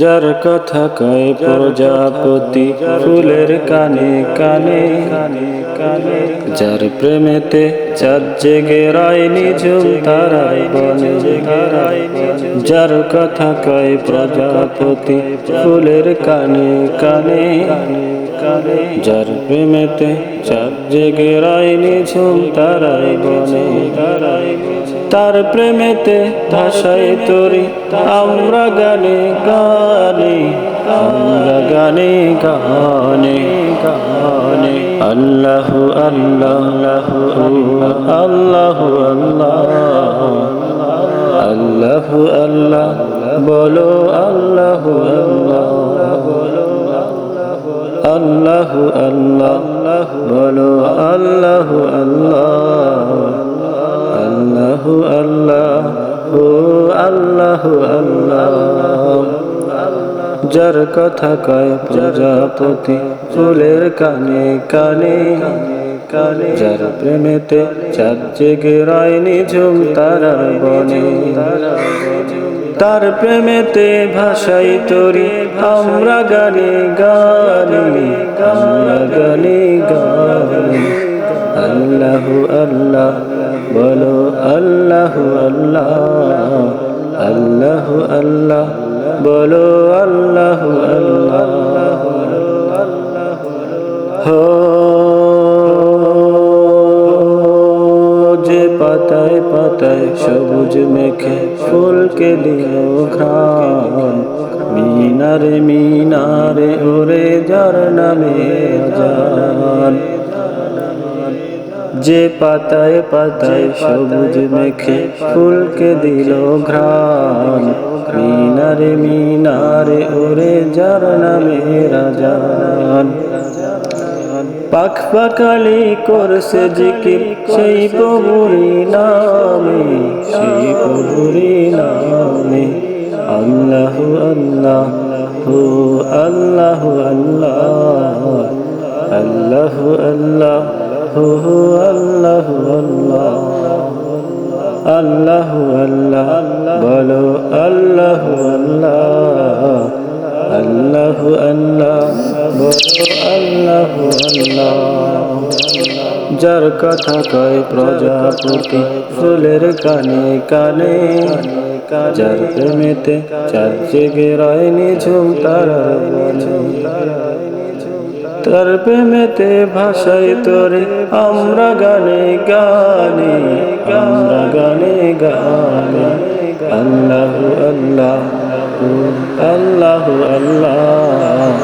যার কথা কয় প্রজাপতি, ফুলের কানে কানে কানে কানে যার প্রেমেতে চাঁদ জেগে রায় নিঝুম তারাই বনে। যার কথা কয় প্রজাপতি, ফুলের কানে কানে যার প্রেমেতে চাঁদ জেগে তারাই বনে। তারাই তার প্রেমেতে ভাষায় তরি আমরা গানে গানে, আমরা গানে গানে গানে। আল্লাহ আল্লাহ আল্লাহ আল্লাহ। আল্লাহ আল্লাহ, বলো আল্লাহ আল্লাহ। আল্লাহ আল্লাহ, বলো আল্লাহ আল্লাহ আল্লাহ আল্লাহ, ও আল্লাহ আল্লাহ। যার কথা কয় প্রজাপতি, ফুলের কানে কানে কানে যার প্রেমেতে চার জেগে রয় নিঝুম তারার বনে। তার প্রেমেতে ভাষাই তরি, আমরা গানে গানে, আমরা গানে গানে। আল্লাহ আল্লাহ, বলো আল্লাহ আল্লাহ আল্লাহ আল্লাহ, বলো আল্লাহ আল্লাহ। হো, যে পাতায় পাতায় সবুজ মেখে ফুলকে দিল ঘ্রাণ। মিনারে মিনারে ওরে যার নামে জান যে পাতায় পাতায় সবুজ মেখে ফুলকে দিল ঘ্রাণ। মিনারে মিনারে ওরে যার নামে রাজান পাখ পাখালি করছে জিকির, সেই প্রভুরি নামে, সেই প্রভুরি নামে। আল্লাহ আল্লাহ হো আল্লাহ আল্লাহ আল্লাহ আল্লাহ হো আল্লাহ আল্লাহ আল্লাহ আল্লাহ, বলো আল্লাহ আল্লাহ আল্লাহ আল্লাহ। আল্লাহ যার কথা কয় প্রজাপতি, ফুলের কানে কানে, যার প্রেমেতে চার জেগে রয় নিঝুম বনে। তার প্রেমেতে ভাষায় তোরে আমরা গানে গানে, আমরা গানে গানে। আল্লাহ আল্লাহ আল্লাহ আল্লাহ।